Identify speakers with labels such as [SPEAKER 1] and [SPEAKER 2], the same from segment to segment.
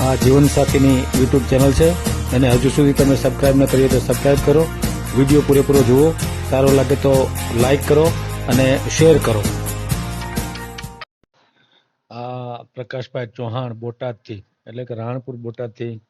[SPEAKER 1] આ જીવનસાથીની YouTube channel છે. અને હજુ સુધી તમે સબસ્ક્રાઈબ ન કરીએ તો સબસ્ક્રાઈબ કરો. વીડિયો પૂરેપૂરો જુઓ. સારો લાગે તો લાઈક કરો અને શેર કરો. આ પ્રકાશભાઈ ચૌહાણ બોટાદથી, એટલે કે રાણપુર બોટાદથી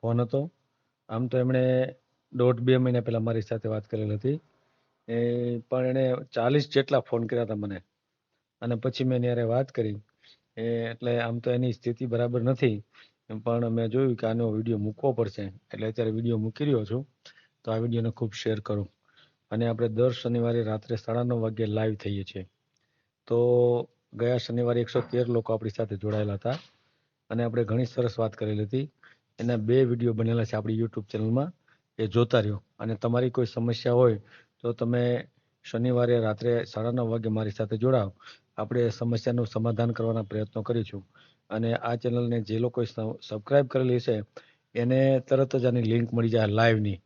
[SPEAKER 1] ફોન હતો. આમ તો એમણે દોઢ બે મહિના પહેલાં મારી સાથે વાત કરેલ હતી. એ પણ એણે ચાલીસ જેટલા ફોન કર્યા હતા મને. અને પછી મેં એની વાત કરી. એ એટલે આમ તો એની સ્થિતિ બરાબર નથી. પણ મેં જોયું કે આનો વીડિયો મૂકવો પડશે. એટલે અત્યારે વીડિયો મૂકી રહ્યો છું. તો આ વિડીયોને ખૂબ શેર કરો. અને આપણે દર શનિવારે રાત્રે સાડા નવ વાગ્યે લાઈવ થઈએ છીએ. તો ગયા શનિવારે એકસો તેર લોકો આપણી સાથે જોડાયેલા હતા. અને આપણે ઘણી સરસ વાત કરેલી હતી. એના બે વીડિયો બનેલા છે આપણી યુટ્યુબ ચેનલમાં. એ જોતા રહ્યો. અને તમારી કોઈ સમસ્યા હોય તો તમે શનિવારે રાત્રે સાડા નવ વાગે મારી સાથે જોડાઓ આપણે સમસ્યાનું સમાધાન કરવાના પ્રયત્નો કરીશું. અને આ ચેનલને જે લોકોએ સબસ્ક્રાઇબ કરેલી છે, એને તરત જ આની લિંક મળી જાય લાઈવની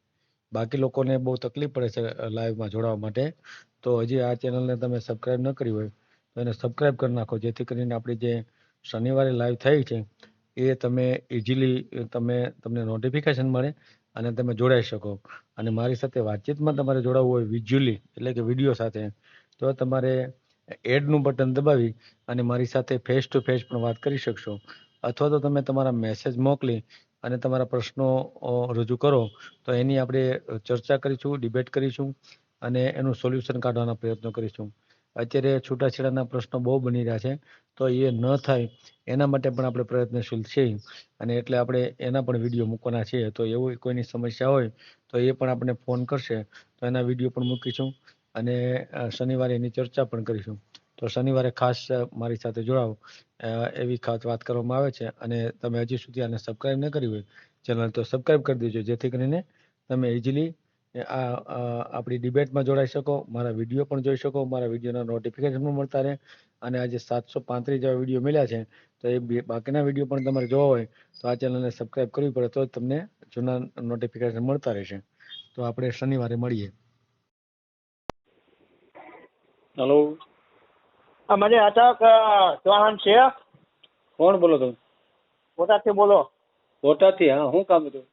[SPEAKER 1] બાકી લોકોને બહુ તકલીફ પડે છે લાઈવમાં જોડાવા માટે. તો હજી આ ચેનલને તમે સબસ્ક્રાઇબ ન કરી હોય, તો એને સબસ્ક્રાઇબ કરી નાખો. જેથી કરીને આપણી જે શનિવારે લાઈવ થઈ છે, એ તમે ઇઝીલી તમે, તમને નોટિફિકેશન મળે અને તમે જોડાઈ શકો. અને મારી સાથે વાતચીતમાં તમારે જોડાવવું હોય વિઝ્યુઅલી એટલે કે વીડિયો સાથે, તો તમારે એડનું બટન દબાવી અને મારી સાથે ફેસ ટુ ફેસ પણ વાત કરી શકશો. અથવા તો તમે તમારા મેસેજ મોકલી અને તમારા પ્રશ્નો રજૂ કરો, તો એની આપણે ચર્ચા કરીશું ડિબેટ કરીશું અને એનું સોલ્યુશન કાઢવાના પ્રયત્નો કરીશું. અત્યારે છૂટાછેડાના પ્રશ્નો બહુ બની રહ્યા છે, તો એ ન થાય એના માટે પણ આપણે પ્રયત્નશીલ છીએ અને એટલે આપણે એના પણ વીડિયો મૂકવાના છીએ. તો એવું કોઈની સમસ્યા હોય તો એ પણ આપણે ફોન કરશે. તો એના વીડિયો પણ મૂકીશું. અને શનિવારે એની ચર્ચા પણ કરીશું. તો શનિવારે ખાસ મારી સાથે જોડાઓ એવી ખાસ વાત કરવામાં આવે છે અને તમે હજી સુધી આને સબસ્ક્રાઇબ ન કરી હોય, ચેનલ તો સબસ્ક્રાઇબ કરી દેજો. જેથી કરીને તમે ઇઝીલી આ આપણી ડિબેટમાં જોડાઈ શકો, મારા વીડિયો પણ જોઈ શકો, મારા વિડીયોના નોટિફિકેશન પણ મળતા રહે અને આજે સાતસો પાંત્રીસ જેવા વીડિયો મળ્યા છે, તો એ બાકીના વીડિયો પણ તમારે જોવા હોય, તો આ ચેનલને સબસ્ક્રાઇબ કરવી પડે તો તમને જૂના નોટિફિકેશન મળતા રહેશે. તો આપણે શનિવારે મળીએ.
[SPEAKER 2] હલો.
[SPEAKER 3] મને અટક ચૌહાણ છે.
[SPEAKER 2] કોણ બોલો તમે?
[SPEAKER 3] બોટાદથી બોલો.
[SPEAKER 2] બોટાદથી હા શું કામ હતું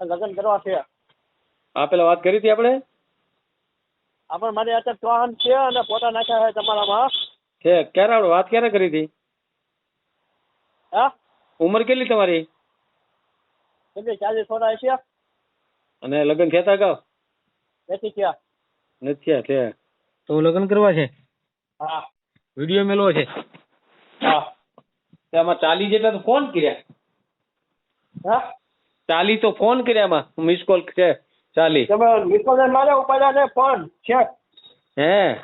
[SPEAKER 3] લગ્ન કરવા છે.
[SPEAKER 2] આ પેલા વાત કરી હતી આપણે?
[SPEAKER 3] આપણે મારે અટક ચૌહાણ છે અને ફોટા નાખ્યા છે તમારામાં.
[SPEAKER 2] કે ક્યારે આપણે વાત ક્યારે કરી હતી?
[SPEAKER 3] હા?
[SPEAKER 2] ઉંમર કેટલી તમારી?
[SPEAKER 3] કેટલી? ચાલીસ ફોટા છે.
[SPEAKER 2] અને લગ્ન થયા હતા
[SPEAKER 3] અગાઉ નથી થયા.
[SPEAKER 2] નથી થયા છે. તો લગ્ન કરવા છે?
[SPEAKER 3] હા.
[SPEAKER 2] વીડિયો મેલો છે?
[SPEAKER 3] હા.
[SPEAKER 2] આમાં ચાલી જેટલા તો ફોન કર્યા.
[SPEAKER 3] હા?
[SPEAKER 2] ચાલી તો ફોન કર્યા એમાં. મિસ કોલ છે. ચાલી.
[SPEAKER 3] તમે નિકોલન મારે ઉપાડ્યા ને ફોન. છે.
[SPEAKER 2] હે?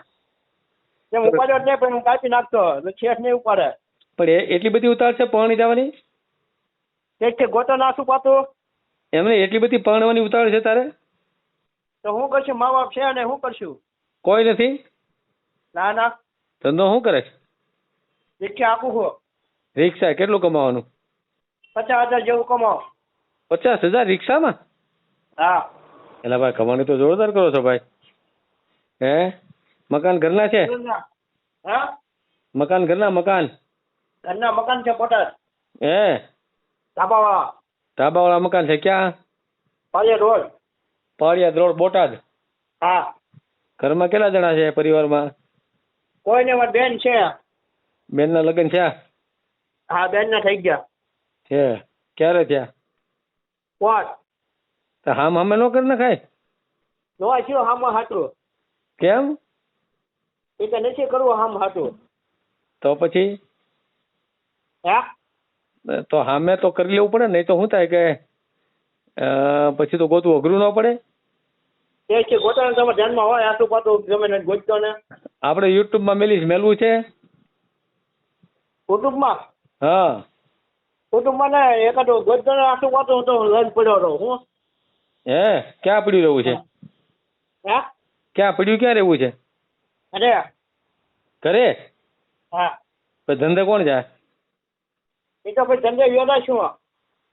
[SPEAKER 3] તેમ ઉપાડ્યો ને પણ હું કાપી નાખતો. એટલે છેઠ નહીં ઉપાડે.
[SPEAKER 2] પણ એટલી બધી ઉતાર છે પરણી જવાની?
[SPEAKER 3] છે ગોતો નાખું પાતું
[SPEAKER 2] એમને એટલી બધી પરણવાની ઉતાર છે તારે?
[SPEAKER 3] તો હું કરશું? મા બાપ છે અને હું કરશું?
[SPEAKER 2] કોઈ નથી?
[SPEAKER 3] ના ના.
[SPEAKER 2] ધંધો શું કરે છે?
[SPEAKER 3] રિક્ષા આપું છું
[SPEAKER 2] રિક્ષા કેટલું કમાવાનું?
[SPEAKER 3] પચાસ હજાર જેવું કમાવ.
[SPEAKER 2] પચાસ હજાર રિક્ષામાં?
[SPEAKER 3] હા.
[SPEAKER 2] એલા ભાઈ કમાણી તો જોરદાર કરો છો ભાઈ. હે? મકાન ઘરના છે?
[SPEAKER 3] હા?
[SPEAKER 2] મકાન ઘરના મકાન?
[SPEAKER 3] ઘરના મકાન છે બોટાદ.
[SPEAKER 2] હે?
[SPEAKER 3] ધાબાવાળા.
[SPEAKER 2] ધાબાવાળા મકાન છે ક્યાં?
[SPEAKER 3] પાળિયા રોડ.
[SPEAKER 2] પાળિયા રોડ બોટાદ?
[SPEAKER 3] હા.
[SPEAKER 2] ઘરમાં કેટલા જણા છે પરિવારમાં?
[SPEAKER 3] કોઈને મારી બેન છે.
[SPEAKER 2] બેનના લગ્ન થયા?
[SPEAKER 3] હા બેન ના થઈ ગયા.
[SPEAKER 2] છે. ક્યારે થયા?
[SPEAKER 3] કોણ?
[SPEAKER 2] તો હામ હામે નો કરી નખાય?
[SPEAKER 3] નવા થયો હામાં હાટું.
[SPEAKER 2] કેમ?
[SPEAKER 3] એ તો નથી કરવું હામ હાટું.
[SPEAKER 2] તો પછી?
[SPEAKER 3] હે?
[SPEAKER 2] તો હામે તો કરી લેવું પડે નહીં તો શું થાય કે પછી તો ગોતવું અઘરું ન પડે?
[SPEAKER 3] એ છે ગોટાળા તમે ધ્યાનમાં હોય આટલું પાતું ગમે ને ગોતતો ને.
[SPEAKER 2] આપણે યુટ્યુબમાં મેલીશ મેલવું છે?
[SPEAKER 3] કુટુંબમાં?
[SPEAKER 2] હા.
[SPEAKER 3] કુટુંબમાં ને એકાદ ગોતતો ને આટલું પાતું તો લઈને પડ્યો રહો હું.
[SPEAKER 2] હે? ક્યાં પડ્યું રહેવું છે?
[SPEAKER 3] હા?
[SPEAKER 2] ક્યાં પડ્યું? ક્યાં રહેવું છે?
[SPEAKER 3] અરે.
[SPEAKER 2] ઘરે?
[SPEAKER 3] હા.
[SPEAKER 2] તો ધંધે કોણ જાય?
[SPEAKER 3] એ તો પછી ધંધે યોદા છું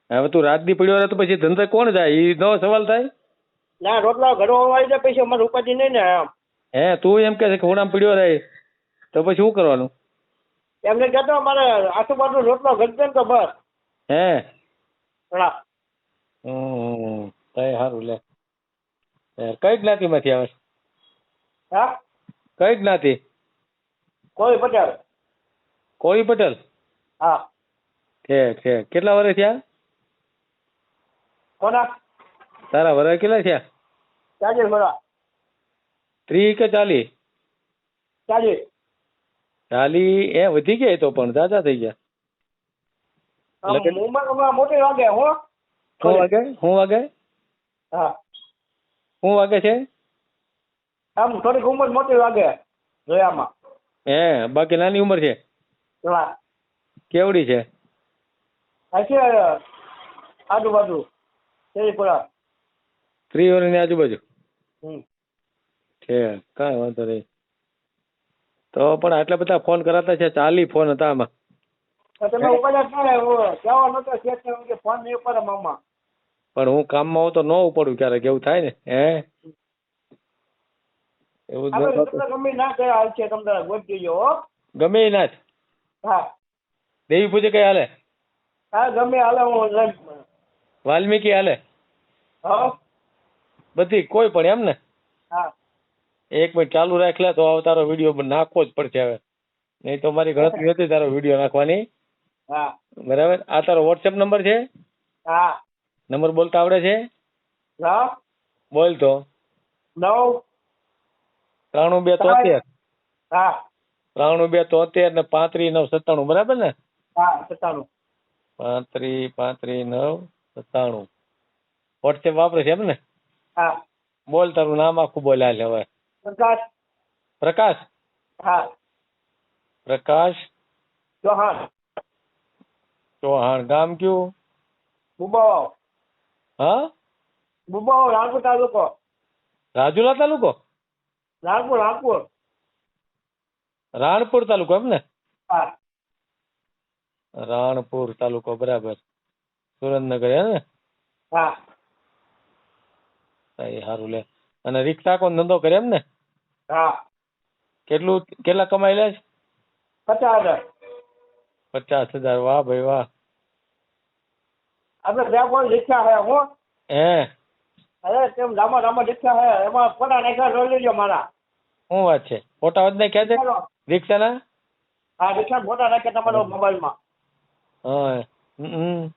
[SPEAKER 2] હવે તું રાત દી પડ્યો રહે તો પછી ધંધે કોણ જાય? એ નો સવાલ થાય.
[SPEAKER 3] ના રોટલા ઘરો આવી જાય પછી અમારે ઉપાધિ નહીં ને આમ.
[SPEAKER 2] હે તું એમ કે છે કે હુણામ પડ્યો રહે તો પછી શું કરવાનું?
[SPEAKER 3] એમને કહેતો અમારે આજુબાજુ રોટલો ઘટશે ને તો બસ.
[SPEAKER 2] હે?
[SPEAKER 3] હા.
[SPEAKER 2] હમ તઈ સારું લે. કઈ જ્ઞાતિમાંથી આવે
[SPEAKER 3] હા?
[SPEAKER 2] કઈ જ્ઞાતિ?
[SPEAKER 3] કોઈ પટેલ.
[SPEAKER 2] કોઈ પટેલ?
[SPEAKER 3] હા.
[SPEAKER 2] ઠીક ઠીક. કેટલા વર્ષ થયા?
[SPEAKER 3] કોના?
[SPEAKER 2] તારા વરા કેટલા થયા?
[SPEAKER 3] ચાલીસ વરા.
[SPEAKER 2] ત્રીસ કે ચાલીસ?
[SPEAKER 3] ચાલીસ.
[SPEAKER 2] ચાલી એ વધી ગયા તો પણ તાજા થઈ ગયા.
[SPEAKER 3] મોટી વાગે હો?
[SPEAKER 2] શું વાગે? શું વાગે?
[SPEAKER 3] હા.
[SPEAKER 2] શું વાગે છે?
[SPEAKER 3] આમ થોડીક ઉંમર મોટી વાગે જોયામાં.
[SPEAKER 2] હે બાકી નાની ઉંમર છે? કેવડી છે?
[SPEAKER 3] આજુબાજુ શેરીપુરા
[SPEAKER 2] ત્રીસ વર્ષની આજુબાજુ? છે કાંઈ વાંધો નહીં. તો પણ આટલા બધા ફોન કરાતા છે ચાલી ફોન હતા આમાં.
[SPEAKER 3] હું
[SPEAKER 2] પણ હું કામમાં હોઉં તો ન ઉપડું ક્યારેક એવું થાય ને? હે? એવું
[SPEAKER 3] ગમે ના છે તમને હો.
[SPEAKER 2] ગમે ના
[SPEAKER 3] હા.
[SPEAKER 2] દેવી પૂજે કઈ હાલે?
[SPEAKER 3] હા ગમે હાલે હું
[SPEAKER 2] વાલ્મીકી હાલે?
[SPEAKER 3] હા.
[SPEAKER 2] બધી કોઈ પણ એમ ને?
[SPEAKER 3] હા.
[SPEAKER 2] એક મિનિટ ચાલુ રાખ લે તો હવે તારો વીડિયો નાખવો જ પડશે હવે. નહીં તો મારી ગણતરી હતી તારો વીડિયો નાખવાની.
[SPEAKER 3] હા.
[SPEAKER 2] બરાબર? આ તારો વોટ્સએપ નંબર છે?
[SPEAKER 3] હા.
[SPEAKER 2] નંબર બોલતા આવડે છે?
[SPEAKER 3] હા.
[SPEAKER 2] બોલ તો.
[SPEAKER 3] નવ.
[SPEAKER 2] ત્રાણું બે તોતેર.
[SPEAKER 3] હા.
[SPEAKER 2] ત્રાણું બે તોતેર ને પાંત્રી નવ સત્તાણું બરાબર ને?
[SPEAKER 3] હા સત્તાણું.
[SPEAKER 2] પાંત્રી પાંત્રી નવ સત્તાણું. વોટ્સએપ વાપરે છે એમ ને?
[SPEAKER 3] હા.
[SPEAKER 2] બોલ તારું નામ આખું બોલ હાલ હવે.
[SPEAKER 3] પ્રકાશ.
[SPEAKER 2] પ્રકાશ?
[SPEAKER 3] હા.
[SPEAKER 2] પ્રકાશ?
[SPEAKER 3] ચૌહાણ.
[SPEAKER 2] ચૌહાણ ગામ કયું?
[SPEAKER 3] બુબાવાવ.
[SPEAKER 2] હા?
[SPEAKER 3] બુબાવાવ રાણપુર તાલુકો.
[SPEAKER 2] રાજુલા તાલુકો?
[SPEAKER 3] રાણપુર રાણપુર.
[SPEAKER 2] રાણપુર તાલુકો એમ ને?
[SPEAKER 3] હા.
[SPEAKER 2] રાણપુર તાલુકો બરાબર. સુરેન્દ્રનગર હે ને?
[SPEAKER 3] હા.
[SPEAKER 2] એ સારું લે. અને રિક્ષા કોણ ધંધો કરે એમ ને?
[SPEAKER 3] હા.
[SPEAKER 2] કેટલું કેટલા કમાઈ લે
[SPEAKER 3] પચાસ હજાર.
[SPEAKER 2] પચાસ હજાર વાહ ભાઈ વાહ.
[SPEAKER 3] આપણે બે કોણ રિક્ષા હે હું?
[SPEAKER 2] હે?
[SPEAKER 3] અરે તેમ લાંબા લાંબા રિક્ષા હે. એમાં ફોટા નાખ્યા જોઈ લેજો મારા.
[SPEAKER 2] શું વાત છે? ફોટા વધ નાખ્યા છે?
[SPEAKER 3] રિક્ષા
[SPEAKER 2] રિક્ષાના?
[SPEAKER 3] હા રિક્ષા ફોટા નાખ્યા તમારા મોબાઈલમાં.
[SPEAKER 2] હા હમ.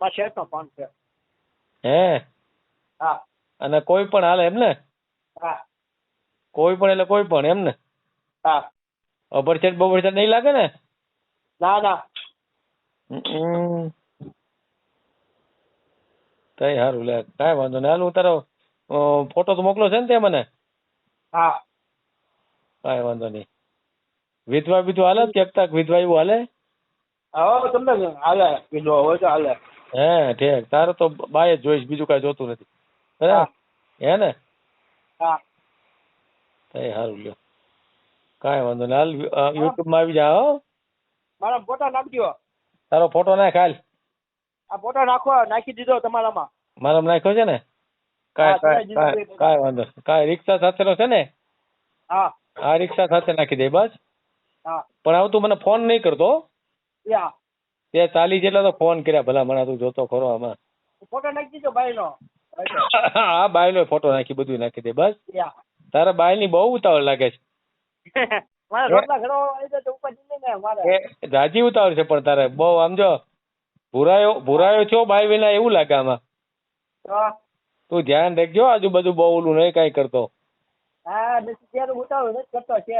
[SPEAKER 3] મારા ફોન છે
[SPEAKER 2] હે
[SPEAKER 3] હા
[SPEAKER 2] અને કોઈ પણ હાલે એમ ને?
[SPEAKER 3] હા.
[SPEAKER 2] કોઈ પણ એટલે કોઈ પણ એમ ને?
[SPEAKER 3] હા.
[SPEAKER 2] અભરછેટ બભરછેટ નહીં લાગે ને?
[SPEAKER 3] ના ના.
[SPEAKER 2] તઈ સારું લે. કાંઈ વાંધો નહીં. હાલ હું તારો ફોટો તો મોકલો છે ને તે મને?
[SPEAKER 3] હા.
[SPEAKER 2] કાંઈ વાંધો નહીં. વિધવા બીજું હાલે કે તાક વિધવા એવું હાલે?
[SPEAKER 3] હવે તમને હાલે વિધવા હોય તો હાલે.
[SPEAKER 2] હે ઠીક. તારે તો બાય જ જોઈશ બીજું કાંઈ જોતું નથી.
[SPEAKER 3] હે.
[SPEAKER 2] ને?
[SPEAKER 3] હા.
[SPEAKER 2] તઈ સારું લ્યો. કાંઈ વાંધો નહીં. હાલ યુટ્યુબમાં આવી જા હો.
[SPEAKER 3] મારા ફોટો નાખજો.
[SPEAKER 2] તારો ફોટો નાખ હાલ.
[SPEAKER 3] આ ફોટા નાખો નાખી દીધો તમારામાં.
[SPEAKER 2] મારામાં નાખ્યો છે ને? કાંઈ કાંઈ કાંઈ વાંધો. કાંઈ રિક્ષા સાથેનો છે ને?
[SPEAKER 3] હા.
[SPEAKER 2] આ રિક્ષા સાથે નાખી દે બસ. પણ હવે તું મને ફોન નહીં કરતો તે ચાલી જેટલા તો ફોન કર્યા ભલા મને તું જોતો ખરો આમાં.
[SPEAKER 3] ફોટો નાખી દીધો ભાઈનો.
[SPEAKER 2] હા બાયલો ફોટો નાખી બધું નાખી દે બસ. તારા બાયની બહુ ઉતાવળ લાગે
[SPEAKER 3] ને
[SPEAKER 2] છે રાજી ઉતાવળ છે પણ તારે બહુ આમ જો ભૂરાયો ભૂરાયો છો બાય વિના એવું લાગે આમાં. તું ધ્યાન રાખજો આજુબાજુ બહુ ઓલું નહીં કઈ કરતો.
[SPEAKER 3] હા ઉતાવળ કરતો છે.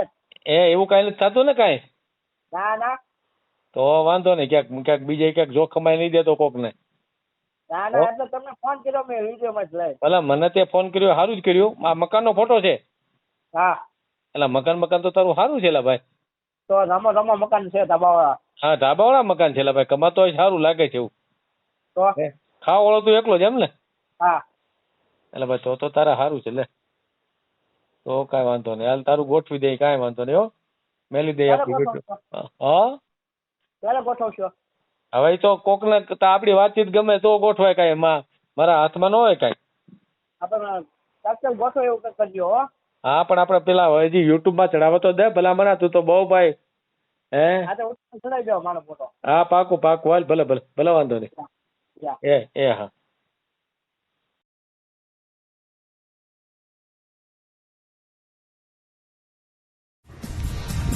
[SPEAKER 2] એ એવું કાંઈ નથી થતું ને કાંઈ?
[SPEAKER 3] ના ના.
[SPEAKER 2] તો વાંધો નહીં ક્યાંક ક્યાંક બીજે ક્યાંક જોખમાય નહીં દેતો કોકને.
[SPEAKER 3] ના ના એટલે તમને ફોન કર્યો મેં વિડીયોમાં જ
[SPEAKER 2] ભલા મને તે ફોન કર્યો સારું જ કર્યું. આ મકાનનો ફોટો છે?
[SPEAKER 3] હા.
[SPEAKER 2] એટલે મકાન મકાન તો તારું સારું છે ભાઈ.
[SPEAKER 3] તો રમો રમો મકાન છે ધાબાવાળા.
[SPEAKER 2] હા ધાબાવાળા મકાન છે ભાઈ. કમાતો હોય સારું લાગે છે એવું.
[SPEAKER 3] તો?
[SPEAKER 2] ખાવા વાળો તું એકલો જ એમ ને?
[SPEAKER 3] હા.
[SPEAKER 2] એટલે ભાઈ તો તો તારા સારું છે લે. તો કાંઈ વાંધો નહીં. હાલ તારું ગોઠવી દે કાંઈ વાંધો નહીં હો. મેલી દે
[SPEAKER 3] ક્યારે
[SPEAKER 2] આપણી? હા?
[SPEAKER 3] ક્યારે ગોઠવશો.
[SPEAKER 2] હવે તો કોકને તો આપણી વાતચીત ગમે તો ગોઠવાય કાંઈ. એમાં મારા હાથમાં ન હોય કાંઈ.
[SPEAKER 3] આપણે તાત્કાલિક ગોઠવો એવું કરજો હો.
[SPEAKER 2] હા પણ આપણે પેલા હજી યુટ્યુબમાં ચડાવવા તો દે. ભલા મને તું તો બહુ ભાઈ. હે?
[SPEAKER 3] હા
[SPEAKER 2] પાકું પાકું. હાલ ભલે ભલે. ભલે વાંધો નહીં. એ એ હા.